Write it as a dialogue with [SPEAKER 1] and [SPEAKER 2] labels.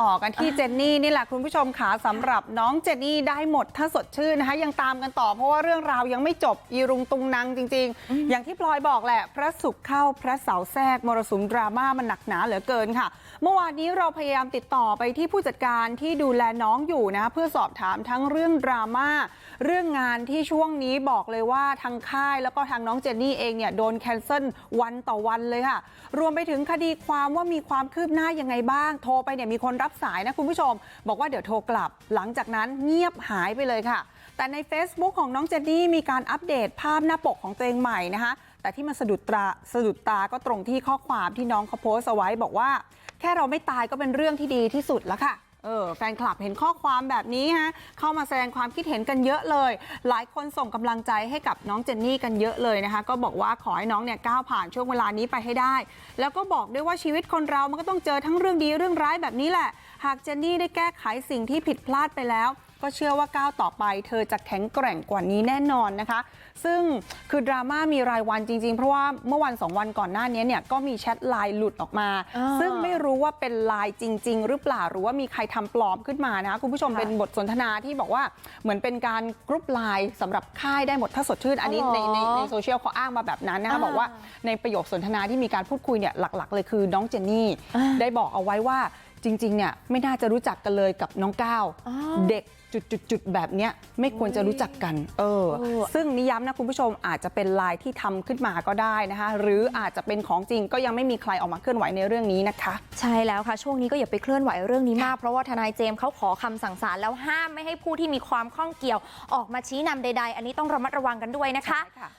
[SPEAKER 1] ต่อกันที่เจนนี่นี่แหละคุณผู้ชมขาสำหรับน้องเจนนี่ได้หมดถ้าสดชื่นนะคะยังตามกันต่อเพราะว่าเรื่องราวยังไม่จบอีรุงตุงนางจริง ๆ อย่างที่พลอยบอกแหละ พระศุกร์เข้าพระเสาร์แทรกมรสุมดราม่ามันหนักหนาเหลือเกินค่ะ เมื่อวานนี้เราพยายามติดต่อไปที่ผู้จัดการที่ดูแลน้องอยู่นะเพื่อสอบถามทั้งเรื่องดราม่าเรื่องงานที่ช่วงนี้บอกเลยว่าทางค่ายแล้วก็ทางน้องเจนนี่เองเนี่ยโดนแคนเซิลวันต่อวันเลยค่ะ รวมไปถึงคดีความว่ามีความคืบหน้ายังไงบ้างโทรไปเนี่ยมีคนรับสายนะคุณผู้ชม บอกว่าเดี๋ยวโทรกลับหลังจากนั้นเงียบหายไปเลยค่ะ แต่ใน Facebook ของน้องเจนนี่มีการอัปเดตภาพหน้าปกของตัวเองใหม่นะคะแต่ที่มันสะดุดตาสะดุดตาก็ตรงที่ข้อความที่น้องเขาโพสต์เอาไว้บอกว่า แค่เราไม่ตายก็เป็นเรื่องที่ดีที่สุดแล้วค่ะ แฟนคลับเห็นข้อความแบบนี้ฮะเข้ามาแสดงความคิดเห็นกันเยอะเลย หลายคนส่งกำลังใจให้กับน้องเจนนี่กันเยอะเลยนะคะ ก็บอกว่าขอให้น้องเนี่ยก้าวผ่านช่วงเวลานี้ไปให้ได้ แล้วก็บอกด้วยว่าชีวิตคนเรามันก็ต้องเจอทั้งเรื่องดีเรื่องร้ายแบบนี้แหละ หากเจนนี่ได้แก้ไขสิ่งที่ผิดพลาดไปแล้ว ก็เชื่อว่าก้าวต่อไป เธอจะแข็งแกร่งกว่านี้แน่นอนนะคะ ซึ่งคือดราม่ามีรายวันจริง ๆ เพราะว่าเมื่อวันสองวันก่อนหน้านี้เนี่ยก็มีแชทไลน์หลุดออกมา
[SPEAKER 2] อ่า
[SPEAKER 1] ซึ่งไม่รู้ว่าเป็นไลน์จริง ๆ หรือเปล่าหรือว่ามีใครทำปลอมขึ้นมานะคะคุณผู้ชม
[SPEAKER 2] ค่ะ
[SPEAKER 1] เป็นบทสนทนาที่บอกว่าเหมือนเป็นการกรุ๊ปไลน์สำหรับค่ายได้หมดถ้าสดชื่นอันนี้
[SPEAKER 2] อ๋อ
[SPEAKER 1] ใน
[SPEAKER 2] เหรอ
[SPEAKER 1] ในในโซเชียลเขาอ้างมาแบบนั้นนะคะ
[SPEAKER 2] อ่า
[SPEAKER 1] บอกว่าในประโยคสนทนาที่มีการพูดคุยเนี่ยหลัก ๆ เลยคือน้องเจนนี่
[SPEAKER 2] อ่า
[SPEAKER 1] ได้บอกเอาไว้ว่า จริงๆเนี่ยไม่น่าจะรู้จักกันเลยกับน้องก้าว
[SPEAKER 2] อ๋อ
[SPEAKER 1] เด็กจุดๆๆแบบเนี้ยไม่ควรจะรู้จักกันเออ
[SPEAKER 2] เออ
[SPEAKER 1] ซึ่งนิย้ำนะคุณผู้ชมอาจจะเป็นลายที่ทำขึ้นมาก็ได้นะคะหรืออาจจะเป็นของจริงก็ยังไม่มีใครออกมาเคลื่อนไหวในเรื่องนี้นะคะ
[SPEAKER 2] ใช่แล้วค่ะช่วงนี้ก็อย่าไปเคลื่อนไหวเรื่องนี้มากเพราะว่าทนายเจมส์เขาขอคำสั่งศาลแล้วห้ามไม่ให้ผู้ที่มีความข้องเกี่ยวออกมาชี้นำใด ๆ อันนี้ต้องระมัดระวังกันด้วยนะคะ
[SPEAKER 1] ใช่ค่ะ